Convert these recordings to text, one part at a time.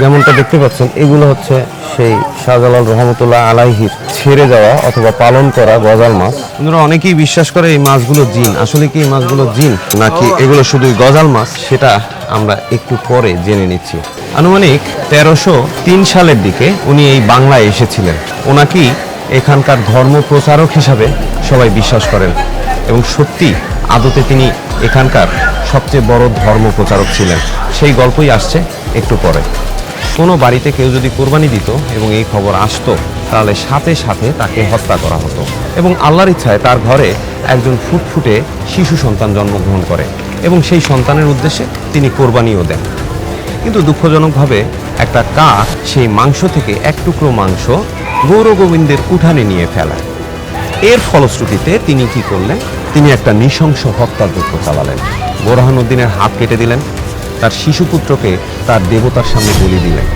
যেমনটা দেখতে পাচ্ছেন, এগুলো হচ্ছে সেই শাহজালাল রহমতুল্লাহ আলাইহির ছেড়ে যাওয়া অথবা পালন করা গজাল মাছ। বন্ধুরা, অনেকেই বিশ্বাস করে এই মাছগুলো জিন। আসলে কি এই মাছগুলো জিন, নাকি এগুলো শুধুই গজাল মাছ? সেটা আমরা একটু পরে জেনে নিচ্ছি। আনুমানিক তেরোশো তিন সালের দিকে উনি এই বাংলায় এসেছিলেন। ওনাকেই এখানকার ধর্ম প্রচারক হিসাবে সবাই বিশ্বাস করেন এবং সত্যি আদতে তিনি এখানকার সবচেয়ে বড় ধর্ম প্রচারক ছিলেন। সেই গল্পই আসছে একটু পরে। কোনো বাড়িতে কেউ যদি কোরবানি দিত এবং এই খবর আসতো, তাহলে সাথে সাথে তাকে হত্যা করা হতো এবং আল্লাহর ইচ্ছায় তার ঘরে একজন ফুটফুটে শিশু সন্তান জন্মগ্রহণ করে এবং সেই সন্তানের উদ্দেশ্যে তিনি কোরবানিও দেন। কিন্তু দুঃখজনকভাবে একটা কাক সেই মাংস থেকে এক টুকরো মাংস গৌরগোবিন্দের উঠানে নিয়ে ফেলায় এর ফলশ্রুতিতে তিনি কি করলেন? তিনি একটা নৃশংস হত্যার হত্যাযজ্ঞ চালালেন। বোরহানুদ্দিনের হাত কেটে দিলেন। তার শিশুপুত্রকে তার দেবতার সামনে বলি দিলেন।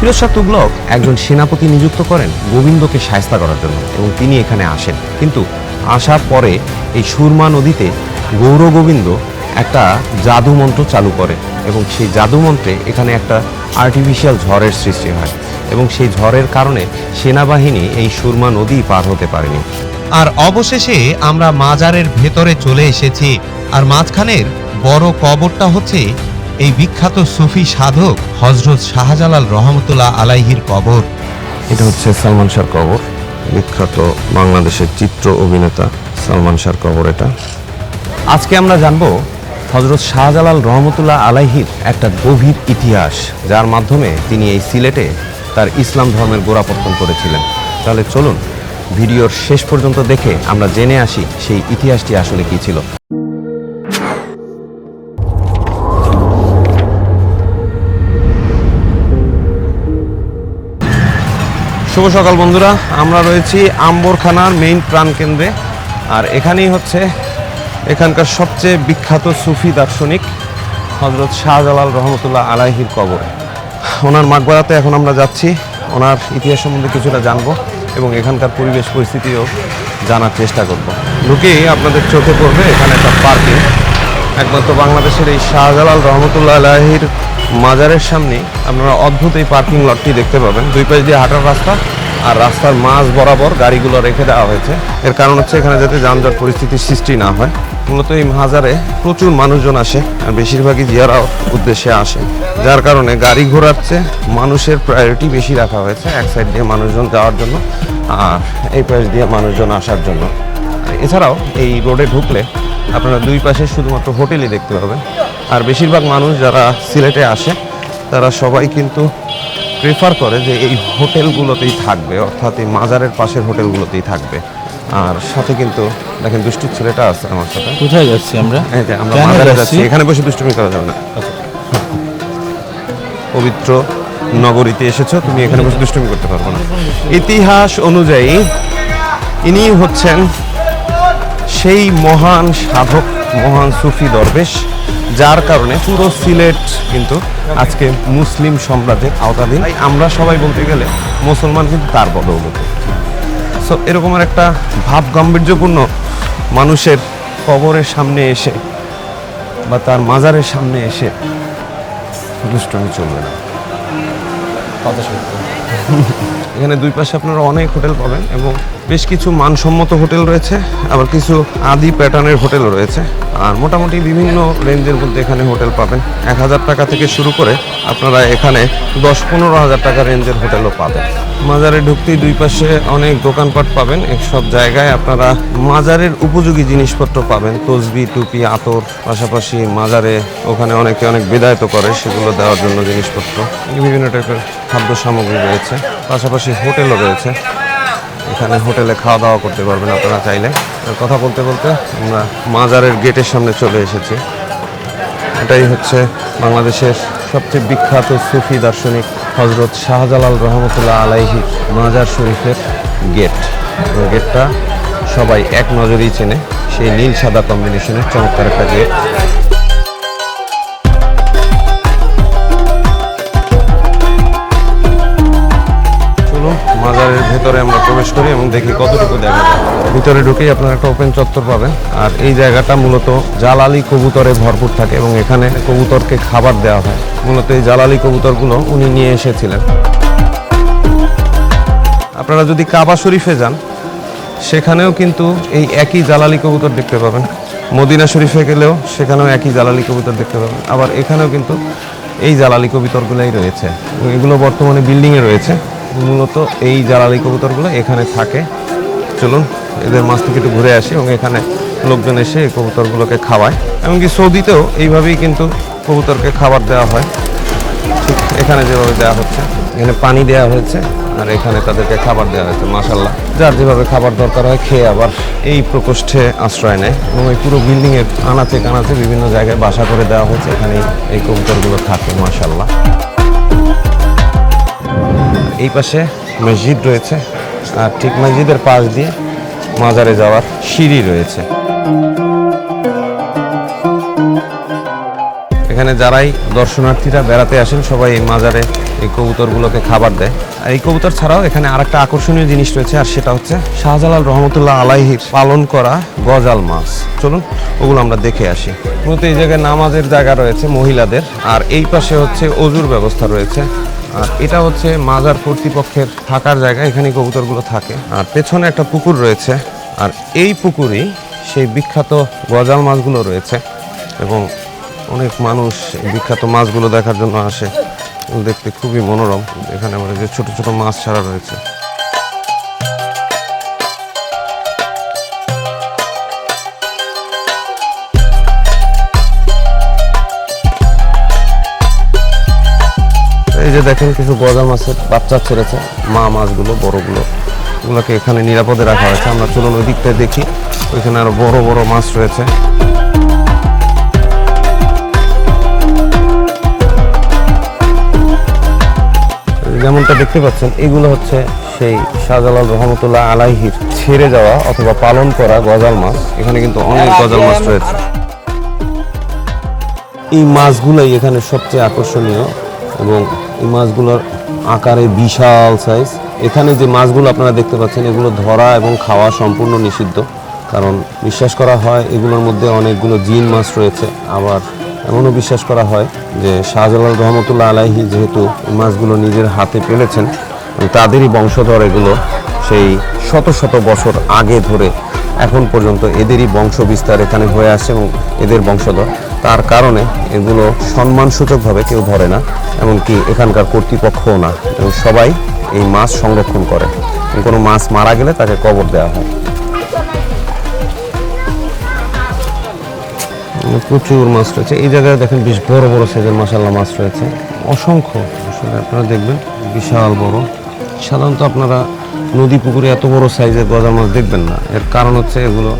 ফিরোজ শাহ তুগলক একজন সেনাপতি নিযুক্ত করেন গোবিন্দকে সায়স্তা করার জন্য এবং তিনি এখানে আসেন। কিন্তু আসার পরে এই সুরমা নদীতে গৌর গোবিন্দ একটা জাদু মন্ত্র চালু করে এবং সেই জাদু মন্ত্রে এখানে একটা আর্টিফিশিয়াল ঝড়ের সৃষ্টি হয় এবং সেই ঝড়ের কারণে সেনাবাহিনী এই সুরমা নদী পার হতে পারেনি। আর অবশেষে আমরা মাজারের ভেতরে চলে এসেছি। আর মাঝখানের বড় কবরটা হচ্ছে এই বিখ্যাত সুফি সাধক হজরত শাহজালাল রহমতুল্লাহ আলাইহির কবর। এটা হচ্ছে সালমান শাহর কবর। বিখ্যাত বাংলাদেশের চিত্র অভিনেতা সালমান শাহর কবর এটা। আজকে আমরা জানব হজরত শাহজালাল রহমতুল্লাহ আলাইহির একটা গভীর ইতিহাস, যার মাধ্যমে তিনি এই সিলেটে তার ইসলাম ধর্মের গোড়াপত্তন করেছিলেন। তাহলে চলুন, ভিডিওর শেষ পর্যন্ত দেখে আমরা জেনে আসি সেই ইতিহাসটি আসলে কি ছিল। শুভ সকাল বন্ধুরা, আমরা রয়েছি আম্বরখানার মেইন প্রাণকেন্দ্রে আর এখানেই হচ্ছে এখানকার সবচেয়ে বিখ্যাত সুফি দার্শনিক হজরত শাহজালাল রহমতুল্লাহ আলাহির কবর। ওনার মাকবারাতে এখন আমরা যাচ্ছি, ওনার ইতিহাস সম্বন্ধে কিছুটা জানব এবং এখানকার পরিবেশ পরিস্থিতিও জানার চেষ্টা করব। ঢুকেই আপনাদের চোখে পড়বে এখানে একটা পার্কিং। একমাত্র বাংলাদেশের এই শাহজালাল রহমতুল্লাহ আলাহির মাজারের সামনে আপনারা অদ্ভুত এই পার্কিং লটটি দেখতে পাবেন। দুই পাশ দিয়ে হাঁটার রাস্তা আর রাস্তার মাঝ বরাবর গাড়িগুলো রেখে দেওয়া হয়েছে। এর কারণ হচ্ছে এখানে যাতে যানজট পরিস্থিতির সৃষ্টি না হয়। মূলত এই মাজারে প্রচুর মানুষজন আসে আর বেশিরভাগই জিয়ারা উদ্দেশ্যে আসে। যার কারণে গাড়ি ঘোরার চেয়ে মানুষের প্রায়োরিটি বেশি রাখা হয়েছে এক সাইড দিয়ে মানুষজন যাওয়ার জন্য আর এই পাশ দিয়ে মানুষজন আসার জন্য। এছাড়াও এই রোডে ঢুকলে আপনারা দুই পাশে শুধুমাত্র হোটেলই দেখতে পাবেন। আর বেশিরভাগ মানুষ যারা সিলেটে আসে তারা সবাই কিন্তু প্রেফার করে যে এই হোটেলগুলোতেই থাকবে অর্থাৎ এই মাজারের পাশের হোটেলগুলোতেই থাকবে। আর সাথে কিন্তু দেখেন দুষ্টু ছেলেটা আছে আমার সাথে। কোথায় যাচ্ছি আমরা? আমরা মাজারে যাচ্ছি? যাচ্ছি এখানে বসে দুষ্টুমি করা যাবে না। পবিত্র নগরীতে এসেছ তুমি এখানে বসে দুষ্টুমি করতে পারব না। ইতিহাস অনুযায়ী ইনি হচ্ছেন সেই মহান সাধক, মহান সুফি দরবেশ, যার কারণে পুরো সিলেট কিন্তু আজকে মুসলিম সাম্রাজ্যের আওতাধীন। আমরা সবাই বলতে গেলে মুসলমান কিন্তু তার বদৌলতে। সো এরকমের একটা ভাব গাম্ভীর্যপূর্ণ মানুষের কবরের সামনে এসে বা তার মাজারের সামনে এসে দুষ্টমি চলবে না। এখানে দুই পাশে আপনারা অনেক হোটেল পাবেন এবং বেশ কিছু মানসম্মত হোটেল রয়েছে, আবার কিছু আদি প্যাটার্নের হোটেল রয়েছে। আর মোটামুটি বিভিন্ন রেঞ্জের মধ্যে এখানে হোটেল পাবেন। এক হাজার টাকা থেকে শুরু করে আপনারা এখানে দশ পনেরো হাজার টাকা রেঞ্জের হোটেলও পাবেন। মাজারে ঢুকতেই দুই পাশে অনেক দোকানপাট পাবেন। সব জায়গায় আপনারা মাজারের উপযোগী জিনিসপত্র পাবেন। তসবি, টুপি, আতর, পাশাপাশি মাজারে ওখানে অনেকে অনেক বেদায়ত করে, সেগুলো দেওয়ার জন্য জিনিসপত্র। বিভিন্ন টাইপের খাদ্য সামগ্রী রয়েছে, পাশাপাশি হোটেলও রয়েছে। এখানে হোটেলে খাওয়া দাওয়া করতে পারবেন আপনারা চাইলে। কথা বলতে বলতে আমরা মাজারের গেটের সামনে চলে এসেছি। এটাই হচ্ছে বাংলাদেশের সবচেয়ে বিখ্যাত সুফি দার্শনিক হজরত শাহজালাল রহমতুল্লাহ আলাইহি মাজার শরীফের গেট। গেটটা সবাই এক নজরেই চেনে, সেই নীল সাদা কম্বিনেশনের চমৎকার একটা গেট। প্রবেশ করি এবং দেখি কতটুকু দেখা যায়। ভিতরে ঢুকেই আপনারা একটা ওপেন চত্বর পাবেন। আর এই জায়গাটা মূলত জালালি কবুতরে ভরপুর থাকে এবং এখানে কবুতরকে খাবার দেওয়া হয়। মূলত এই জালালি কবুতরগুলো উনি নিয়ে এসেছিলেন। আপনারা যদি কাবা শরীফে যান, সেখানেও কিন্তু এই একই জালালি কবুতর দেখতে পাবেন। মদিনা শরীফে গেলেও সেখানেও একই জালালি কবুতর দেখতে পাবেন। আবার এখানেও কিন্তু এই জালালি কবুতরগুলোই রয়েছে। এগুলো বর্তমানে বিল্ডিংয়ে রয়েছে। মূলত এই জালালি কবুতরগুলো এখানে থাকে। চলুন, এদের মাছ থেকে একটু ঘুরে আসি এবং এখানে লোকজন এসে এই কবুতরগুলোকে খাওয়ায়। এমনকি সৌদিতেও এইভাবেই কিন্তু কবুতরকে খাবার দেওয়া হয়। ঠিক এখানে যেভাবে দেওয়া হচ্ছে, এখানে পানি দেওয়া হয়েছে আর এখানে তাদেরকে খাবার দেওয়া হয়েছে মাসাল্লাহ যার যেভাবে খাবার দরকার হয় খেয়ে আবার এই প্রকোষ্ঠে আশ্রয় নেয় এবং এই পুরো বিল্ডিংয়ের আনাচে কানাচে বিভিন্ন জায়গায় বাসা করে দেওয়া হয়েছে। এখানে এই কবুতরগুলো থাকে মাসাল্লাহ এই পাশে মসজিদ রয়েছে আর ঠিক মসজিদের পাশ দিয়ে মাজারে যাওয়ার সিঁড়ি রয়েছে। এখানে যারাই দর্শনার্থীরা বেড়াতে আসেন, সবাই এই মাজারে এই কবুতরগুলোকে খাবার দেয়। আর এই কবুতর ছাড়াও এখানে আরেকটা আকর্ষণীয় জিনিস রয়েছে, আর সেটা হচ্ছে শাহজালাল রহমতুল্লাহ আলাইহির পালন করা গজাল মাছ। চলুন, ওগুলো আমরা দেখে আসি। মূলত এই জায়গায় নামাজের জায়গা রয়েছে মহিলাদের, আর এই পাশে হচ্ছে অজুর ব্যবস্থা রয়েছে। আর এটা হচ্ছে মাজার কর্তৃপক্ষের থাকার জায়গা এখানে কবুতরগুলো থাকে। আর পেছনে একটা পুকুর রয়েছে, আর এই পুকুরই সেই বিখ্যাত গজাল মাছগুলো রয়েছে। এবং অনেক মানুষ বিখ্যাত মাছগুলো দেখার জন্য আসে। দেখতে খুবই মনোরম। এখানে আমাদের যে ছোট ছোট মাছ ছাড়া রয়েছে। এই যে দেখেন কিছু গজা মাছের বাচ্চা ছেড়েছে, মা মাছগুলো, বড়গুলো। এগুলোকে এখানে নিরাপদে রাখা হয়েছে। আমরা চলুন ওই দিকটা দেখি। ওইখানে আরও বড় বড় মাছ রয়েছে। যেমনটা দেখতে পাচ্ছেন, এগুলো হচ্ছে সেই শাহজালাল রহমতুল্লাহ আলাইহির ছেড়ে যাওয়া অথবা পালন করা গজাল মাছ। এখানে কিন্তু অনেক গজাল মাছ রয়েছে। এই মাছগুলোই এখানে সবচেয়ে আকর্ষণীয়। এবং এই মাছগুলোর আকারে বিশাল সাইজ এখানে যে মাছগুলো আপনারা দেখতে পাচ্ছেন, এগুলো ধরা এবং খাওয়া সম্পূর্ণ নিষিদ্ধ। কারণ বিশ্বাস করা হয় এগুলোর মধ্যে অনেকগুলো জিন মাছ রয়েছে। আবার এমনও বিশ্বাস করা হয় যে শাহজালাল রহমতুল্লাহ আলাইহি যেহেতু মাছগুলো নিজের হাতে পেলেছেন তাদেরই বংশধর এগুলো সেই শত শত বছর আগে ধরে এখন পর্যন্ত এদেরই বংশ বিস্তার এখানে হয়ে আসছে এবং এদের বংশধর। তার কারণে এগুলো সম্মানসূচকভাবে কেউ ধরে না, এমনকি এখানকার কর্তৃপক্ষও না। এবং সবাই এই মাছ সংরক্ষণ করে। কোনো মাছ মারা গেলে তাকে কবর দেওয়া হয়। প্রচুর মাছ রয়েছে। এই জায়গায় দেখেন বেশ বড় বড় সাইজের মাসাল্লাহ মাছ রয়েছে। অসংখ্য, আসলে আপনারা দেখবেন, বিশাল বড়। সাধারণত আপনারা নদী পুকুরে এত বড় সাইজের গজা মাছ দেখবেন না। এর কারণ হচ্ছে এগুলো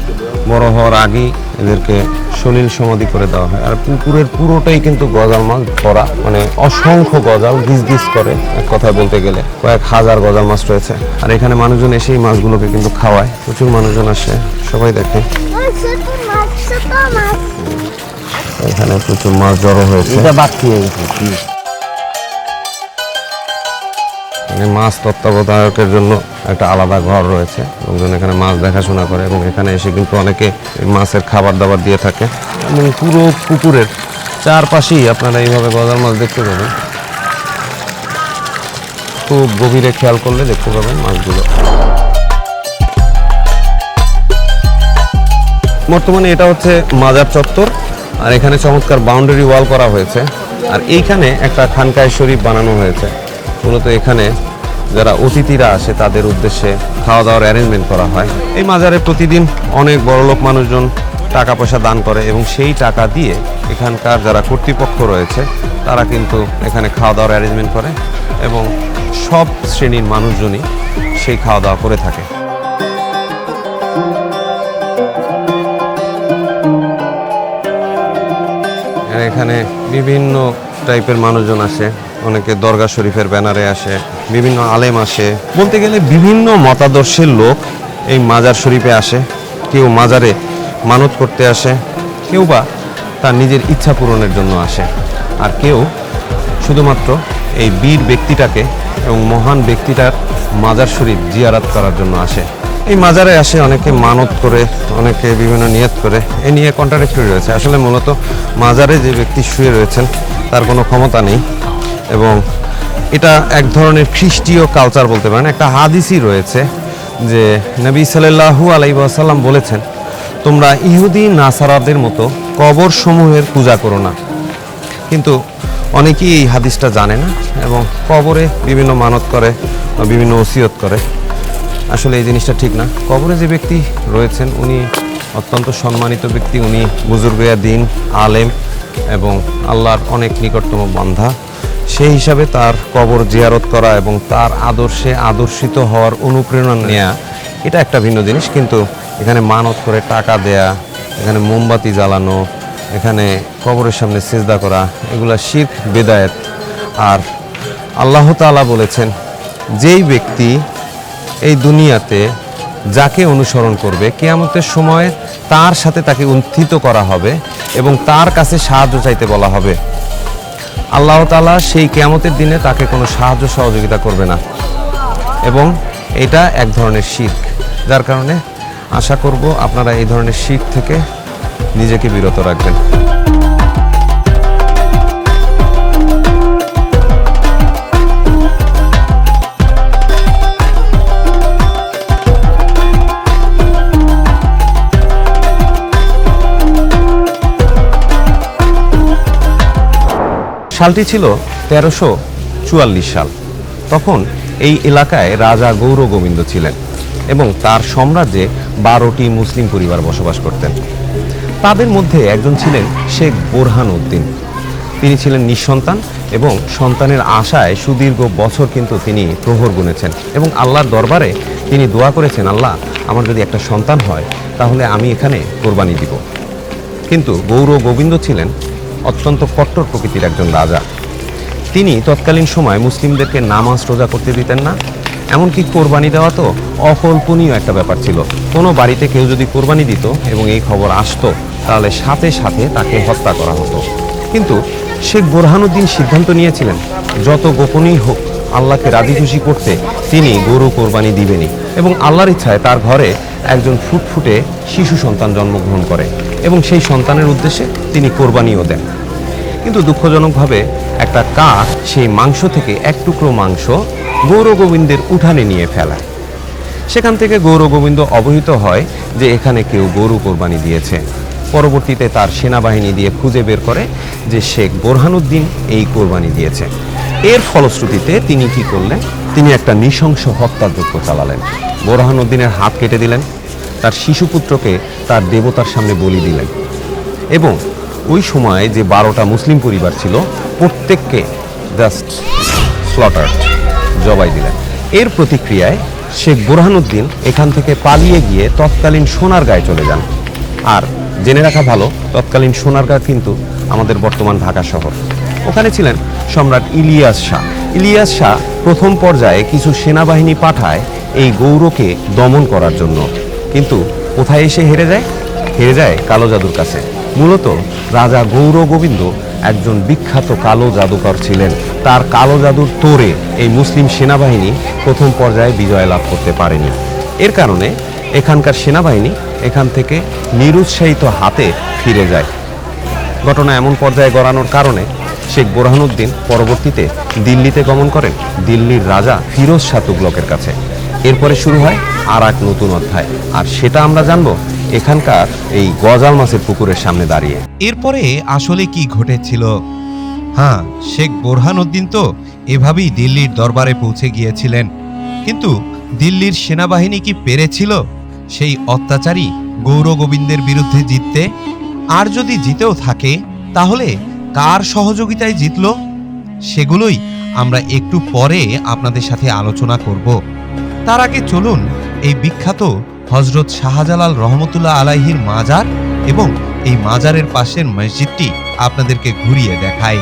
বড় হওয়ার আগেই এদেরকে সলিল সমাধি করে দেওয়া হয়। আর পুকুরের পুরোটাই কিন্তু গজাল মাছ ভরা মানে অসংখ্য গজাল গিজ করে, এক কথায় বলতে গেলে। কয়েক হাজার গজাল মাছ রয়েছে। আর এখানে মানুষজন এসে এই মাছগুলোকে কিন্তু খাওয়ায়। প্রচুর মানুষজন আসে, সবাই দেখে। এখানে প্রচুর মাছ জড়ো হয়েছে। এটা বাড়তি মাছ তত্ত্বাবধায়কের জন্য একটা আলাদা ঘর রয়েছে। লোকজন এখানে মাছ দেখাশোনা করে এবং এখানে এসে কিন্তু অনেকে মাছের খাবার দাবার দিয়ে থাকে এবং পুরো পুকুরের চারপাশেই আপনারা এইভাবে গজাল মাছ দেখতে পাবেন। খুব গভীরে খেয়াল করলে দেখতে পাবেন মাছগুলো। বর্তমানে এটা হচ্ছে মাজার চত্বর আর এখানে চমৎকার বাউন্ডারি ওয়াল করা হয়েছে। আর এইখানে একটা খানকায় শরীফ বানানো হয়েছে। মূলত এখানে যারা অতিথিরা আসে, তাদের উদ্দেশ্যে খাওয়া দাওয়ার অ্যারেঞ্জমেন্ট করা হয়। এই মাজারে প্রতিদিন অনেক বড়লোক মানুষজন টাকা পয়সা দান করে এবং সেই টাকা দিয়ে এখানকার যারা কর্তৃপক্ষ রয়েছে, তারা কিন্তু এখানে খাওয়া দাওয়ার অ্যারেঞ্জমেন্ট করে এবং সব শ্রেণির মানুষজনই সেই খাওয়া দাওয়া করে থাকে। এখানে বিভিন্ন টাইপের মানুষজন আসে। অনেকে দরগা শরীফের ব্যানারে আসে, বিভিন্ন আলেম আসে। বলতে গেলে বিভিন্ন মতাদর্শের লোক এই মাজার শরীফে আসে। কেউ মাজারে মানত করতে আসে, কেউ বা তার নিজের ইচ্ছা পূরণের জন্য আসে। আর কেউ শুধুমাত্র এই বীর ব্যক্তিটাকে এবং মহান ব্যক্তিটার মাজার শরীফ জিয়ারাত করার জন্য আসে। এই মাজারে আসে অনেকে মানত করে, অনেকে বিভিন্ন নিয়ত করে। এ নিয়ে কন্ট্রাডিক্টরি রয়েছে। আসলে মূলত মাজারে যে ব্যক্তি শুয়ে রয়েছেন, তার কোনো ক্ষমতা নেই। এবং এটা এক ধরনের খ্রিস্টীয় কালচার বলতে পারেন। একটা হাদিসই রয়েছে যে নবী সাল্লাল্লাহু আলাইহি ওয়াসাল্লাম বলেছেন, তোমরা ইহুদি, নাসারাদের মতো কবর সমূহের পূজা করো না। কিন্তু অনেকেই এই হাদিসটা জানে না এবং কবরে বিভিন্ন মানত করে বা বিভিন্ন ওসিয়ত করে। আসলে এই জিনিসটা ঠিক না। কবরে যে ব্যক্তি রয়েছেন, উনি অত্যন্ত সম্মানিত ব্যক্তি, উনি বুজুর্গয়া দিন আলেম এবং আল্লাহর অনেক নিকটতম বান্ধা। সেই হিসাবে তার কবর জিয়ারত করা এবং তার আদর্শে আদর্শিত হওয়ার অনুপ্রেরণা নেওয়া এটা একটা ভিন্ন জিনিস। কিন্তু এখানে মানত করে টাকা দেয়া, এখানে মোমবাতি জ্বালানো, এখানে কবরের সামনে সেজদা করা, এগুলা শিখ বেদায়েত। আর আল্লাহ তাআলা বলেছেন, যেই ব্যক্তি এই দুনিয়াতে যাকে অনুসরণ করবে, কেয়ামতের সময় তার সাথে তাকে উত্থিত করা হবে এবং তার কাছে সাহায্য চাইতে বলা হবে। আল্লাহ তালা সেই কেয়ামতের দিনে তাকে কোনো সাহায্য সহযোগিতা করবে না। এবং এটা এক ধরনের শিখ যার কারণে আশা করব আপনারা এই ধরনের শিখ থেকে নিজেকে বিরত রাখবেন। সালটি ছিল তেরোশো চুয়াল্লিশ সাল। তখন এই এলাকায় রাজা গৌর গোবিন্দ ছিলেন এবং তার সাম্রাজ্যে বারোটি মুসলিম পরিবার বসবাস করতেন। তাদের মধ্যে একজন ছিলেন শেখ বোরহান উদ্দিন। তিনি ছিলেন নিঃসন্তান এবং সন্তানের আশায় সুদীর্ঘ বছর কিন্তু তিনি প্রহর গুনেছেন এবং আল্লাহর দরবারে তিনি দোয়া করেছেন, আল্লাহ, আমার যদি একটা সন্তান হয়, তাহলে আমি এখানে কোরবানি দিব। কিন্তু গৌর গোবিন্দ ছিলেন অত্যন্ত কট্টর প্রকৃতির একজন রাজা। তিনি তৎকালীন সময় মুসলিমদেরকে নামাজ রোজা করতে দিতেন না। এমনকি কোরবানি দেওয়া তো অকল্পনীয় একটা ব্যাপার ছিল। কোনো বাড়িতে কেউ যদি কোরবানি দিত এবং এই খবর আসতো, তাহলে সাথে সাথে তাকে হত্যা করা হতো। কিন্তু শেখ বোরহানুদ্দিন সিদ্ধান্ত নিয়েছিলেন, যত গোপনই হোক আল্লাহকে রাজি খুশি করতে তিনি গরু কোরবানি দিবেনই এবং আল্লাহর ইচ্ছায় তার ঘরে একজন ফুটফুটে শিশু সন্তান জন্মগ্রহণ করে এবং সেই সন্তানের উদ্দেশ্যে তিনি কোরবানিও দেন। কিন্তু দুঃখজনকভাবে একটা কাক সেই মাংস থেকে এক টুকরো মাংস গৌরগোবিন্দের উঠানে নিয়ে ফেলায় সেখান থেকে গৌরগোবিন্দ অবহিত হয় যে এখানে কেউ গরু কোরবানি দিয়েছে। পরবর্তীতে তার সেনাবাহিনী দিয়ে খুঁজে বের করে যে শেখ বোরহানুদ্দিন এই কোরবানি দিয়েছে। এর ফলশ্রুতিতে তিনি কি করলেন? তিনি একটা নৃশংস হত্যার হত্যাযজ্ঞ চালালেন। বোরহানুদ্দিনের হাত কেটে দিলেন। তার শিশুপুত্রকে তার দেবতার সামনে বলি দিলেন। এবং ওই সময় যে বারোটা মুসলিম পরিবার ছিল, প্রত্যেককে জাস্ট স্লটার জবাই দিলেন। এর প্রতিক্রিয়ায় শেখ বুরহানুদ্দিন এখান থেকে পালিয়ে গিয়ে তৎকালীন সোনারগাঁয়ে চলে যান। আর জেনে রাখা ভালো, তৎকালীন সোনারগাঁ কিন্তু আমাদের বর্তমান ঢাকা শহর। ওখানে ছিলেন সম্রাট ইলিয়াস শাহ। ইলিয়াস শাহ প্রথম পর্যায়ে কিছু সেনাবাহিনী পাঠায় এই গৌরকে দমন করার জন্য। কিন্তু কোথায় এসে হেরে যায়? হেরে যায় কালো জাদুর কাছে। মূলত রাজা গৌর গোবিন্দ একজন বিখ্যাত কালো জাদুকর ছিলেন। তার কালো জাদুর তোরে এই মুসলিম সেনাবাহিনী প্রথম পর্যায়ে বিজয় লাভ করতে পারেনি। এর কারণে এখানকার সেনাবাহিনী এখান থেকে নিরুৎসাহিত হাতে ফিরে যায়। ঘটনা এমন পর্যায়ে গড়ানোর কারণে শেখ বোরহানুদ্দিন পরবর্তীতে দিল্লিতে গমন করেন, দিল্লির রাজা ফিরোজ শাহ তুগলকের কাছে। এরপরে শুরু হয় আর এক নতুন অধ্যায়। আর সেটা আমরা জানব এখানকার এই গজাল মাছের পুকুরের সামনে দাঁড়িয়ে। এরপরে আসলে কি ঘটেছিল? হ্যাঁ শেখ বোরহানউদ্দিন তো এভাবেই দিল্লির দরবারে পৌঁছে গিয়েছিলেন। কিন্তু দিল্লির সেনাবাহিনী কি পেরেছিল? সেই অত্যাচারী গৌর গোবিন্দের বিরুদ্ধে জিততে? আর যদি জিতেও থাকে, তাহলে কার সহযোগিতায় জিতল, সেগুলোই আমরা একটু পরে আপনাদের সাথে আলোচনা করব। তার আগে চলুন এই বিখ্যাত হজরত শাহজালাল রহমতুল্লাহ আলাইহির মাজার এবং এই মাজারের পাশের মসজিদটি আপনাদেরকে ঘুরিয়ে দেখাই।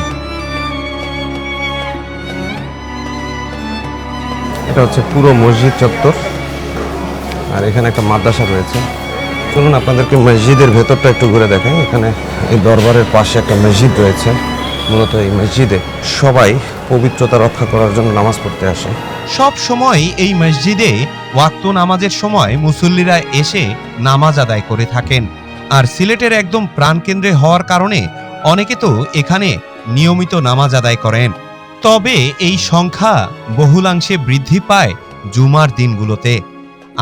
এটা হচ্ছে পুরো মসজিদ চত্বর, আর এখানে একটা মাদ্রাসা রয়েছে। চলুন আপনাদেরকে মসজিদের ভেতরটা একটু ঘুরে দেখাই। এখানে এই দরবারের পাশে একটা মসজিদ রয়েছে, মূলত এই মসজিদে সবাই পবিত্রতা রক্ষা করার জন্য নামাজ পড়তে আসে। সব সময় এই মসজিদে ওয়াক্ত নামাজের সময় মুসল্লিরা এসে নামাজ আদায় করে থাকেন। আর সিলেটের একদম প্রাণকেন্দ্রে হওয়ার কারণে অনেকে তো এখানে নিয়মিত নামাজ আদায় করেন। তবে এই সংখ্যা বহুলাংশে বৃদ্ধি পায় জুমার দিনগুলোতে।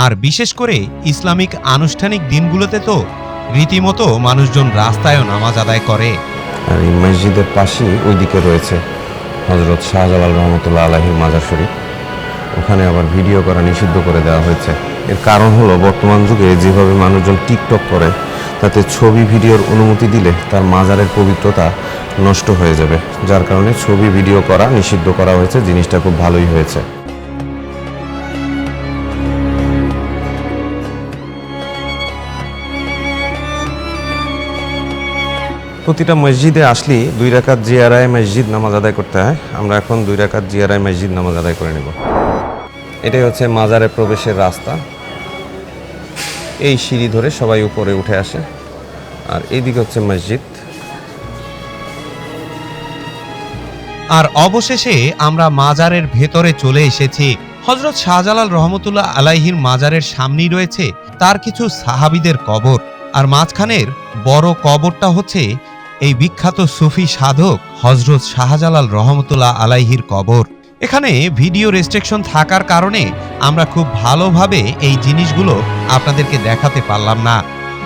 আর বিশেষ করে ইসলামিক আনুষ্ঠানিক দিনগুলোতে তো রীতিমতো মানুষজন রাস্তায়ও নামাজ আদায় করে। আর এই মসজিদের পাশেই ওইদিকে রয়েছে হজরত শাহজালাল রহমতুল্লাহ আলাহির মাজার শরীফ। ওখানে আবার ভিডিও করা নিষিদ্ধ করে দেওয়া হয়েছে। এর কারণ হলো বর্তমান যুগে যেভাবে মানুষজন টিকটক করে, তাতে ছবি ভিডিওর অনুমতি দিলে তার মাজারের পবিত্রতা নষ্ট হয়ে যাবে। যার কারণে ছবি ভিডিও করা নিষিদ্ধ করা হয়েছে, জিনিসটা খুব ভালোই হয়েছে। প্রতিটা মসজিদে আসলেই দুই রাকাত জিয়ারায় মসজিদ নামাজ আদায় করতে হয়। আমরা এখন দুই রাকাত জিয়ারায় মসজিদ নামাজ আদায় করে নেব। এটাই হচ্ছে মাজারে প্রবেশের রাস্তা। এই সিঁড়ি ধরে সবাই উপরে উঠে আসে। আর এইদিকে হচ্ছে মসজিদ। আর অবশেষে আমরা মাজারের ভেতরে চলে এসেছি। হজরত শাহজালাল রহমতুল্লাহ আলাইহির মাজারের সামনেই রয়েছে তার কিছু সাহাবিদের কবর। আর মাঝখানের বড় কবরটা হচ্ছে এই বিখ্যাত সুফি সাধক হজরত শাহজালাল রহমতুল্লাহ আলাইহির কবর। এখানে ভিডিও রেস্ট্রিকশন থাকার কারণে আমরা খুব ভালোভাবে এই জিনিসগুলো আপনাদেরকে দেখাতে পারলাম না।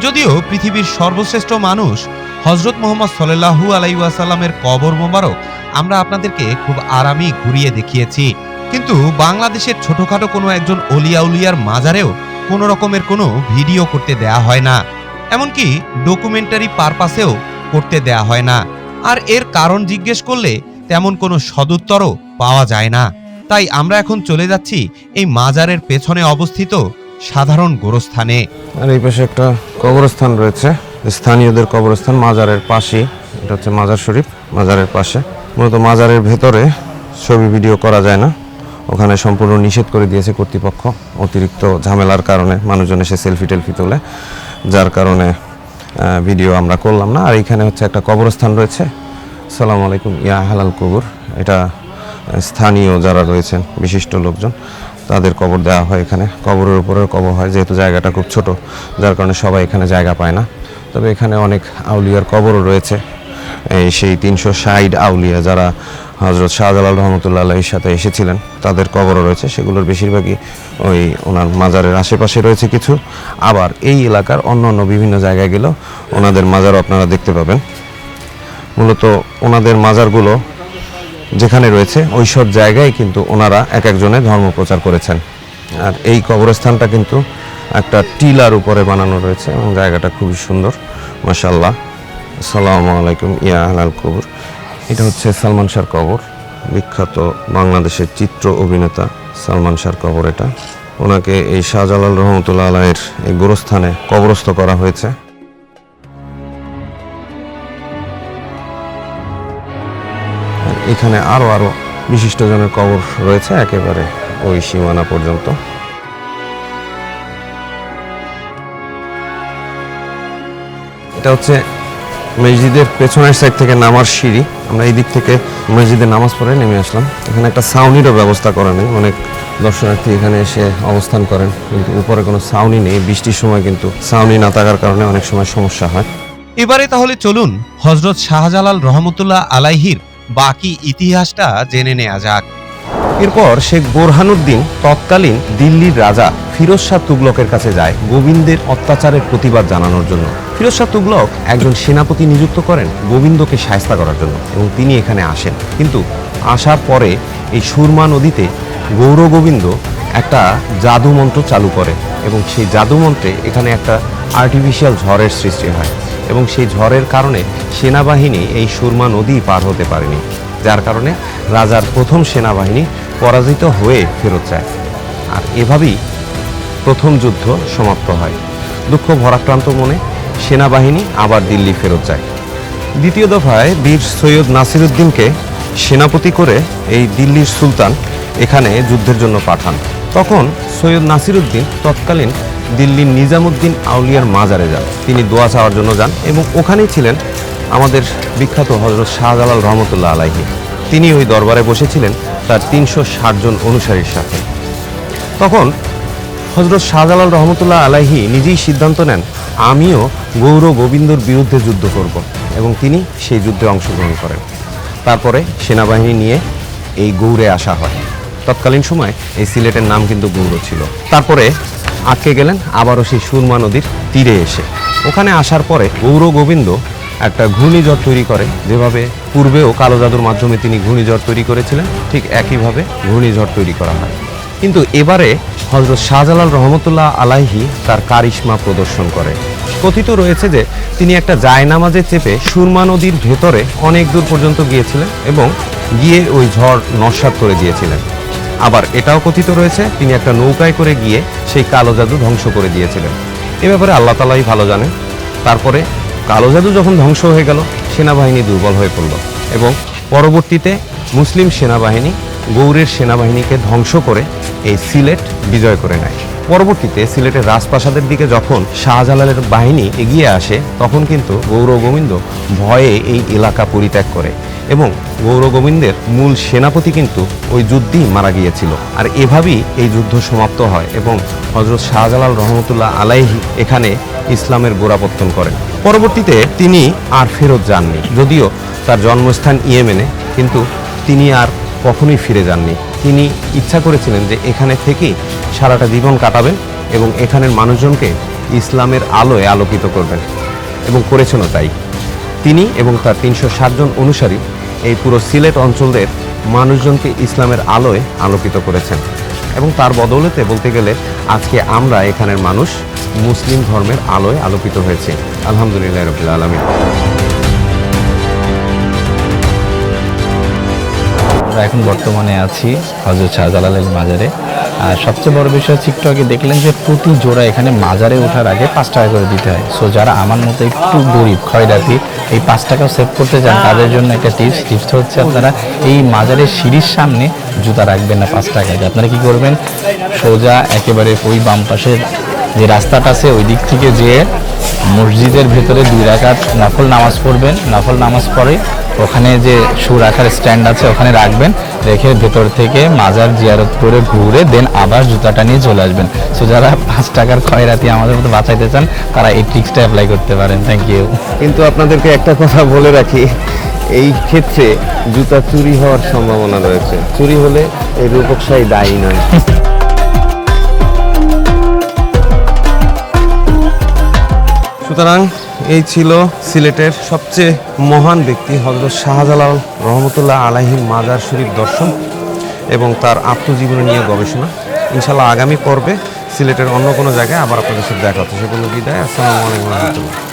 যদিও পৃথিবীর সর্বশ্রেষ্ঠ মানুষ হজরত মোহাম্মদ সাল্লাহু আলাইসাল্লামের কবর মোবারক আমরা আপনাদেরকে খুব আরামই ঘুরিয়ে দেখিয়েছি। কিন্তু বাংলাদেশের ছোটখাটো কোনো একজন অলিয়া উলিয়ার মাজারেও কোনো রকমের কোনো ভিডিও করতে দেয়া হয় না। এমনকি ডকুমেন্টারি পারপাসেও করতে দেয়া হয় না। আর এর কারণ জিজ্ঞেস করলে তেমন কোনো সদুত্তরও পাওয়া যায় না। তাই আমরা এখন চলে যাচ্ছি এই মাজারের পেছনে অবস্থিত সাধারণ গোরস্থানে। আর এই পাশে একটা কবরস্থান রয়েছে। স্থানীয়দের কবরস্থান মাজারের পাশেই। এটা হচ্ছে মাজার শরীফ, মাজারের পাশে। মূলত মাজারের ভেতরে ছবি ভিডিও করা যায় না। ওখানে সম্পূর্ণ নিষেধ করে দিয়েছে কর্তৃপক্ষ অতিরিক্ত ঝামেলার কারণে। মানুষজন এসে সেলফি টেলফি তোলে, যার কারণে ভিডিও আমরা করলাম না। আর এখানে হচ্ছে একটা কবরস্থান রয়েছে। সালাম আলাইকুম, ইয়া হালাল কবর। এটা স্থানীয় যারা রয়েছেন, বিশিষ্ট লোকজন, তাদের কবর দেওয়া হয় এখানে। কবরের উপরেও কবর হয়, যেহেতু জায়গাটা খুব ছোট, যার কারণে সবাই এখানে জায়গা পায় না। তবে এখানে অনেক আউলিয়ার কবরও রয়েছে। সেই তিনশো ষাট আউলিয়া যারা হজরত শাহজালাল রহমতুল্লাহ আলাহির সাথে এসেছিলেন। তাদের কবরও রয়েছে, সেগুলোর বেশিরভাগই ওই ওনার মাজারের আশেপাশে রয়েছে কিছু। আবার এই এলাকার অন্য অন্য বিভিন্ন জায়গায় গেলেও ওনাদের মাজারও আপনারা দেখতে পাবেন। মূলত ওনাদের মাজারগুলো যেখানে রয়েছে ওই সব জায়গায় কিন্তু ওনারা এক একজনে ধর্ম প্রচার করেছেন। আর এই কবরস্থানটা কিন্তু একটা টিলার উপরে বানানো রয়েছে এবং জায়গাটা খুবই সুন্দর মাসাল্লাহ আসসালামু আলাইকুম ইয়া আলাল কবর। এটা হচ্ছে সালমান শাহর কবর। বিখ্যাত বাংলাদেশের চিত্র অভিনেতা সালমান শাহর কবর এটা। ওনাকে এই শাহজালাল রহমতুল্লাহ আলাইয়ের এই গোরস্থানে কবরস্থ করা হয়েছে। এখানে আরও আরও বিশিষ্টজনের কবর রয়েছে একেবারে ওই সীমানা পর্যন্ত। এটা হচ্ছে মসজিদের পেছনের সাইড থেকে নামার সিঁড়ি। আমরা এই দিক থেকে মসজিদে নামাজ পড়ে নেমে আসলাম। এখানে একটা সাউনিরও ব্যবস্থা করা নেই। অনেক দর্শনার্থী এখানে এসে অবস্থান করেন। কিন্তু উপরে কোনো সাউনি নেই। বৃষ্টির সময় কিন্তু সাউনি না থাকার কারণে অনেক সময় সমস্যা হয়। এবারে তাহলে চলুন হজরত শাহজালাল রহমতুল্লাহ আলাইহির বাকি ইতিহাসটা জেনে নেওয়া যাক। এরপর শেখ বোরহানুদ্দিন তৎকালীন দিল্লির রাজা ফিরোজ শাহ তুগলকের কাছে যায় গোবিন্দের অত্যাচারের প্রতিবাদ জানানোর জন্য। ফিরোজ শাহ তুগলক একজন সেনাপতি নিযুক্ত করেন গোবিন্দকে সায়স্তা করার জন্য এবং তিনি এখানে আসেন। কিন্তু আসার পরে এই সুরমা নদীতে গৌর গোবিন্দ একটা জাদু মন্ত্র চালু করে এবং সেই জাদু মন্ত্রে এখানে একটা আর্টিফিশিয়াল ঝড়ের সৃষ্টি হয় এবং সেই ঝড়ের কারণে সেনাবাহিনী এই সুরমা নদী পার হতে পারেনি। যার কারণে রাজার প্রথম সেনাবাহিনী পরাজিত হয়ে ফেরত যায়। আর এভাবেই প্রথম যুদ্ধ সমাপ্ত হয়। দুঃখ ভরাক্রান্ত মনে সেনাবাহিনী আবার দিল্লি ফেরত যায়। দ্বিতীয় দফায় বীর সৈয়দ নাসিরুদ্দিনকে সেনাপতি করে এই দিল্লির সুলতান এখানে যুদ্ধের জন্য পাঠান। তখন সৈয়দ নাসিরুদ্দিন তৎকালীন দিল্লির নিজামুদ্দিন আউলিয়ার মাজারে যান। তিনি দোয়া চাওয়ার জন্য যান এবং ওখানেই ছিলেন আমাদের বিখ্যাত হজরত শাহজালাল রহমতুল্লাহ আলাইহি। তিনি ওই দরবারে বসেছিলেন তার তিনশো ষাট জন অনুসারীর সাথে। তখন হজরত শাহজালাল রহমতুল্লাহ আলাহি নিজেই সিদ্ধান্ত নেন, আমিও গৌর গোবিন্দর বিরুদ্ধে যুদ্ধ করব এবং তিনি সেই যুদ্ধে অংশগ্রহণ করেন। তারপরে সেনাবাহিনী নিয়ে এই গৌরে আসা হয়। তৎকালীন সময় এই সিলেটের নাম কিন্তু গৌর ছিল। তারপরে আটকে গেলেন, আবারও সেই সুরমা নদীর তীরে এসে। ওখানে আসার পরে গৌর গোবিন্দ একটা ঘূর্ণিঝড় তৈরি করে, যেভাবে পূর্বেও কালো জাদুর মাধ্যমে তিনি ঘূর্ণিঝড় তৈরি করেছিলেন, ঠিক একইভাবে ঘূর্ণিঝড় তৈরি করা হয়। কিন্তু এবারে হজরত শাহজালাল রহমতুল্লাহ আলাইহি তার কারিশমা প্রদর্শন করে। কথিত রয়েছে যে তিনি একটা জায়নামাজে চেপে সুরমা নদীর ভেতরে অনেক দূর পর্যন্ত গিয়েছিলেন এবং গিয়ে ওই ঝড় নস্বাত করে দিয়েছিলেন। আবার এটাও কথিত রয়েছে, তিনি একটা নৌকায় করে গিয়ে সেই কালো জাদু ধ্বংস করে দিয়েছিলেন। এ ব্যাপারে আল্লাহ তালাই ভালো জানেন। তারপরে কালো জাদু যখন ধ্বংস হয়ে গেল, সেনাবাহিনী দুর্বল হয়ে পড়ল এবং পরবর্তীতে মুসলিম সেনাবাহিনী গৌড়ের সেনাবাহিনীকে ধ্বংস করে এই সিলেট বিজয় করে নেয়। পরবর্তীতে সিলেটের রাজপ্রাসাদের দিকে যখন শাহজালালের বাহিনী এগিয়ে আসে, তখন কিন্তু গৌর গোবিন্দ ভয়ে এই এলাকা পরিত্যাগ করে। এবং গৌর গোবিন্দের মূল সেনাপতি কিন্তু ওই যুদ্ধেই মারা গিয়েছিল। আর এভাবেই এই যুদ্ধ সমাপ্ত হয় এবং হজরত শাহজালাল রহমতুল্লাহ আলাইহি এখানে ইসলামের গোড়াপত্তন করেন। পরবর্তীতে তিনি আর ফেরত যাননি, যদিও তার জন্মস্থান ইয়েমেনে, কিন্তু তিনি আর কখনোই ফিরে যাননি। তিনি ইচ্ছা করেছিলেন যে এখানে থেকেই সারাটা জীবন কাটাবেন এবং এখানের মানুষজনকে ইসলামের আলোয় আলোকিত করবেন এবং করেছেনও তাই। তিনি এবং তার তিনশো জন অনুসারী এই পুরো সিলেট অঞ্চলের মানুষজনকে ইসলামের আলোয় আলোকিত করেছেন। এবং তার বদৌলতে বলতে গেলে আজকে আমরা এখানের মানুষ মুসলিম ধর্মের আলোয় আলোকিত হয়েছে। আলহামদুলিল্লাহ রবিল আলমী আমরা এখন বর্তমানে আছি হজরত শাহজালালের মাজারে। আর সবচেয়ে বড় বিষয় হচ্ছে একটু আগে দেখলেন যে প্রতি জোড়া এখানে মাজারে ওঠার আগে পাঁচ টাকা করে দিতে হয়। সো যারা আমার মতো একটু গরিব খয়রাতি এই পাঁচ টাকাও সেভ করতে চান, তাদের জন্য একটা টিপস টিপসটা হচ্ছে আপনারা এই মাজারের সিঁড়ির সামনে জুতা রাখবেন না পাঁচ টাকায়। আপনারা কি করবেন? সোজা একেবারে ওই বাম পাশের যে রাস্তাটা আছে, ওই দিক থেকে যেয়ে মসজিদের ভেতরে দুই রাখার নফল নামাজ পড়বেন। নফল নামাজ পড়ে ওখানে যে সুর রাখার স্ট্যান্ড আছে, ওখানে রাখবেন। রেখে ভেতর থেকে মাজার জিয়ারত করে ঘুরে দেন আবার জুতাটা নিয়ে চলে আসবেন। সো যারা পাঁচ টাকার খয়রাতি আমাদের মতো বাঁচাইতে চান, তারা এই ট্রিক্সটা অ্যাপ্লাই করতে পারেন। থ্যাংক ইউ কিন্তু আপনাদেরকে একটা কথা বলে রাখি, এই ক্ষেত্রে জুতা চুরি হওয়ার সম্ভাবনা রয়েছে। চুরি হলে এই রূপকশাহী দায়ী নয়। সুতরাং এই ছিল সিলেটের সবচেয়ে মহান ব্যক্তি হজরত শাহজালাল রহমতুল্লাহ আলাহির মাজার শরীফ দর্শন এবং তার আত্মজীবনী নিয়ে গবেষণা। ইনশাল্লাহ আগামী পর্বে সিলেটের অন্য কোনো জায়গায় আবার আপনাদের সাথে দেখা হচ্ছে। সে কোনো বিদায়। আসসালামু আলাইকুম রহমতুল্লাহ।